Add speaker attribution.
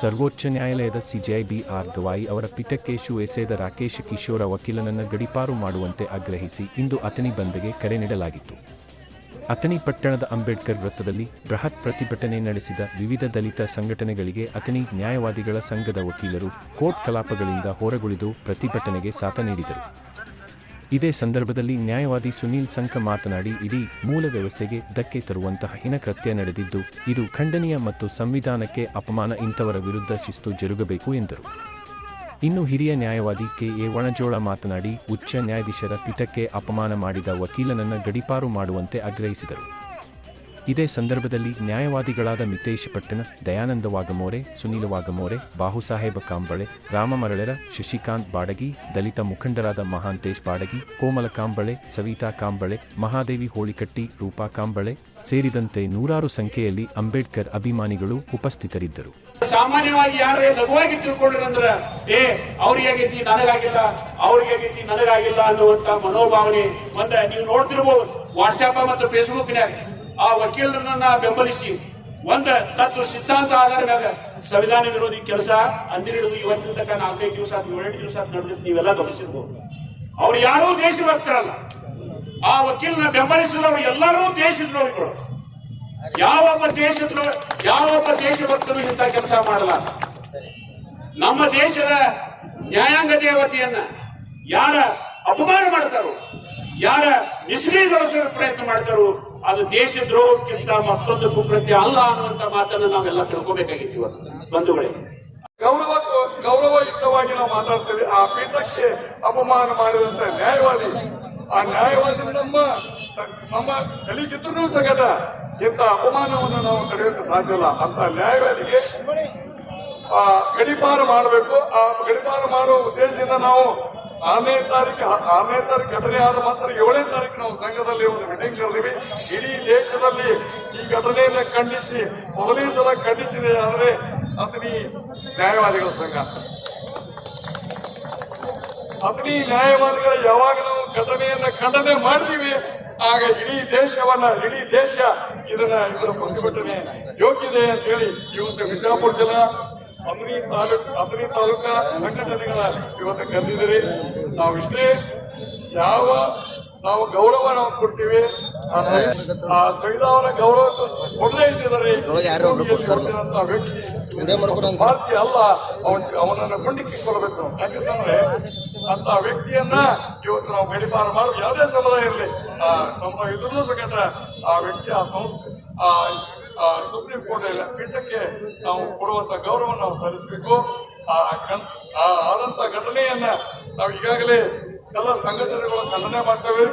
Speaker 1: ಸರ್ವೋಚ್ಚ ನ್ಯಾಯಾಲಯದ CJI B R Gavai ಅವರ ಪೀಠಕ್ಕೆ ಶೂ ಎಸೆದ ರಾಕೇಶ್ ಕಿಶೋರ ವಕೀಲನನ್ನು ಗಡಿಪಾರು ಮಾಡುವಂತೆ ಆಗ್ರಹಿಸಿ ಇಂದು ಅಥಣಿ ಬಂದ್ಗೆ ಕರೆ ನೀಡಲಾಗಿತ್ತು. ಅಥಣಿ ಪಟ್ಟಣದ ಅಂಬೇಡ್ಕರ್ ವೃತ್ತದಲ್ಲಿ ಬೃಹತ್ ಪ್ರತಿಭಟನೆ ನಡೆಸಿದ ವಿವಿಧ ದಲಿತ ಸಂಘಟನೆಗಳಿಗೆ ಅಥಣಿ ನ್ಯಾಯವಾದಿಗಳ ಸಂಘದ ವಕೀಲರು ಕೋರ್ಟ್ ಕಲಾಪಗಳಿಂದ ಹೊರಗುಳಿದು ಪ್ರತಿಭಟನೆಗೆ ಸಾಥ ನೀಡಿದರು. ಇದೇ ಸಂದರ್ಭದಲ್ಲಿ ನ್ಯಾಯವಾದಿ ಸುನೀಲ್ ಸಂಕ ಮಾತನಾಡಿ, ಇಡೀ ಮೂಲ ವ್ಯವಸ್ಥೆಗೆ ಧಕ್ಕೆ ತರುವಂತಹ ಹೀನಕೃತ್ಯ ನಡೆದಿದ್ದು, ಇದು ಖಂಡನೀಯ ಮತ್ತು ಸಂವಿಧಾನಕ್ಕೆ ಅಪಮಾನ ಇಂಥವರ ವಿರುದ್ಧ ಶಿಸ್ತು ಜರುಗಬೇಕು ಎಂದರು. ಇನ್ನು ಹಿರಿಯ ನ್ಯಾಯವಾದಿ ಕೆ. ಎ. ಒಣಜೋಳ ಮಾತನಾಡಿ, ಉಚ್ಚ ನ್ಯಾಯಾಧೀಶರ ಪೀಠಕ್ಕೆ ಅಪಮಾನ ಮಾಡಿದ ವಕೀಲನನ್ನ ಗಡೀಪಾರು ಮಾಡುವಂತೆ ಆಗ್ರಹಿಸಿದರು. ಇದೇ ಸಂದರ್ಭದಲ್ಲಿ ನ್ಯಾಯವಾದಿಗಳಾದ ಮಿತೇಶ್ ಪಟ್ಟಣ, ದಯಾನಂದ ವಾಗಮೋರೆ, ಸುನೀಲ ವಾಗಮೋರೆ, ಬಾಹುಸಾಹೇಬ ಕಾಂಬಳೆ ರಾಮ ಮರಳೆರ ಶಶಿಕಾಂತ್ ಬಾಡಗಿ, ದಲಿತ ಮುಖಂಡರಾದ ಮಹಾಂತೇಶ್ ಬಾಡಗಿ, ಕೋಮಲ ಕಾಂಬಳೆ, ಸವಿತಾ ಕಾಂಬಳೆ, ಮಹಾದೇವಿ ಹೋಳಿಕಟ್ಟಿ, ರೂಪಾ ಕಾಂಬಳೆ ಸೇರಿದಂತೆ ನೂರಾರು ಸಂಖ್ಯೆಯಲ್ಲಿ ಅಂಬೇಡ್ಕರ್ ಅಭಿಮಾನಿಗಳು ಉಪಸ್ಥಿತರಿದ್ದರು.
Speaker 2: ಸಾಮಾನ್ಯವಾಗಿ ಯಾರೇ ಲಘುವಾಗಿ ತಿಳ್ಕೊಂಡ್ರಂದ್ರ, ಏ, ಅವ್ರಿಗೆ ಆಗೈತಿ, ನನಗಾಗಿಲ್ಲ, ಅವ್ರಿಗೆ ಆಗೈತಿ, ನನಗಾಗಿಲ್ಲ ಅನ್ನುವಂತ ಮನೋಭಾವನೆ ಒಂದ ನೀವು ನೋಡ್ತಿರ್ಬೋದು ವಾಟ್ಸ್ಆಪ್ ಮತ್ತು ಫೇಸ್ಬುಕ್ನ್ಯಾಗ ಆ ವಕೀಲರನ್ನ ಬೆಂಬಲಿಸಿ ಒಂದ ತತ್ವ ಸಿದ್ಧಾಂತ ಆಧಾರ ಮೇಲೆ ಸಂವಿಧಾನ ವಿರೋಧಿ ಕೆಲಸ ಅಂದಿರಿದು ಇವತ್ತಿನ ತನಕ ನಾಲ್ಕೈದು ದಿವಸ ಏಳೆಂಟು ದಿವಸ ನಡೆದಿತ್ತು, ನೀವೆಲ್ಲ ಗಮನಿಸಿರ್ಬೋದು. ಅವ್ರು ಯಾರೂ ದೇಶಭಕ್ತರಲ್ಲ. ಆ ವಕೀಲನ ಬೆಂಬಲಿಸಿದವರು ಎಲ್ಲರೂ ದೇಶದ್ರೋಹಿಗಳು. ಯಾವೊಬ್ಬ ದೇಶದ್ರೋ ಯಾವೊಬ್ಬ ದೇಶಭಕ್ತರು ಇಂಥ ಕೆಲಸ ಮಾಡಲ್ಲ. ನಮ್ಮ ದೇಶದ ನ್ಯಾಯಾಂಗ ದೇವತೆಯನ್ನ ಯಾರ ಅಪಮಾನ ಮಾಡ್ತಾರೋ, ಯಾರ ನಿಷ್ಕ್ರಿಯಗೊಳಿಸುವ ಪ್ರಯತ್ನ ಮಾಡ್ತಾರೋ ಅದು ದೇಶದ್ರೋಹಕ್ಕಿಂತ ಮತ್ತೊಂದು ಕುಕೃತ್ಯ ಅಲ್ಲ ಅನ್ನುವಂತ ಮಾತನ್ನ ನಾವೆಲ್ಲ ತಿಳ್ಕೊಬೇಕಾಗಿತ್ತು ಇವತ್ತು. ಬಂಧುಗಳೇ.
Speaker 3: ಗೌರವ ಗೌರವಯುಕ್ತವಾಗಿ ನಾವು ಮಾತಾಡ್ತೇವೆ. ಆ ಪೀಠಕ್ಕೆ ಅಪಮಾನ ಮಾಡಿದಂತ ನ್ಯಾಯವಾದಿ, ಆ ನ್ಯಾಯವಾದಿ ನಮ್ಮ ನಮ್ಮ ಕಲಿಗಿದ್ರು ಸಗಟ. ಇಂತ ಅಪಮಾನವನ್ನು ನಾವು ತಡೆಯೋಕೆ ಸಾಧ್ಯ ಇಲ್ಲ. ಅಂತ ನ್ಯಾಯವಾದಿಗೆ ಆ ಗಡಿಪಾರ ಮಾಡಬೇಕು. ಆ ಗಡಿಪಾರ ಮಾಡುವ ಉದ್ದೇಶದಿಂದ ನಾವು ಆರನೇ ತಾರೀಕು ಆರನೇ ತಾರೀಕು ಘಟನೆ ಆದ ಮಾತ್ರ ಏಳನೇ ತಾರೀಕು ನಾವು ಸಂಘದಲ್ಲಿ ಒಂದು ಮೀಟಿಂಗ್ ಕರೆದಿವಿ ಇಡೀ ದೇಶದಲ್ಲಿ ಈ ಘಟನೆಯನ್ನು ಖಂಡಿಸಿ ಮೊದಲನೇ ಸಲ ಖಂಡಿಸಿದೆ ಆದರೆ ಅತನಿ ನ್ಯಾಯವಾದಿಗಳ ಸಂಘ. ಅಗ್ನಿ ನ್ಯಾಯವಾದಿಗಳ ಯಾವಾಗ ನಾವು ಘಟನೆಯನ್ನ ಖಂಡನೆ ಮಾಡ್ತೀವಿ ಆಗ ಇಡೀ ದೇಶವನ್ನ, ಇಡೀ ದೇಶ ಇದನ್ನ ಇದರ ಪ್ರತಿಭಟನೆ ಯೋಗ್ಯತೆ ಅಂತ ಹೇಳಿ ಇವತ್ತು ಬಿಜಾಪುರ ಜಿಲ್ಲಾ ಅಮನಿ ತಾಲೂಕು ಅಮನಿ ತಾಲೂಕಾ ಸಂಘಟನೆಗಳ ಇವತ್ತು ಕರೆದಿದ್ದೀರಿ. ನಾವು ಇಷ್ಟೇ ಯಾವ ನಾವು ಗೌರವ ನಾವು ಕೊಡ್ತೀವಿ ಆ ಸಂವಿ- ಆ ಸಂವಿಧಾನ ಗೌರವ ಕೊಡದೇ ಇದ್ದಿದ್ದಾರೆ. ವ್ಯಕ್ತಿ ಭಾರತೀಯ ಅಲ್ಲ ಅವನ್ ಅವನನ್ನ ಕೊಂಡಿಕ್ಕಿ ಕೊಡಬೇಕು. ಯಾಕಂತಂದ್ರೆ ಅಂತ ವ್ಯಕ್ತಿಯನ್ನ ಇವತ್ತು ನಾವು ಗಡಿಪಾರ ಮಾಡಿ ಯಾವುದೇ ಸಮುದಾಯ ಇರಲಿ. ಆ ಸಮುದಾಯ ಇದ್ರೂ ಸಂಘಟ ಆ ವ್ಯಕ್ತಿ ಆ ಸಂಸ್ಥೆ ಆ ಸುಪ್ರೀಂ ಕೋರ್ಟ್ ಪೀಠಕ್ಕೆ ನಾವು ಕೊಡುವಂತ ಗೌರವ ನಾವು ಸಲ್ಲಿಸಬೇಕು. ಆ ಘಟನೆಯನ್ನ ನಾವು ಈಗಾಗಲೇ ಎಲ್ಲ ಸಂಘಟನೆಗಳು ಖಂಡನೆ ಮಾಡ್ತೇವೆ.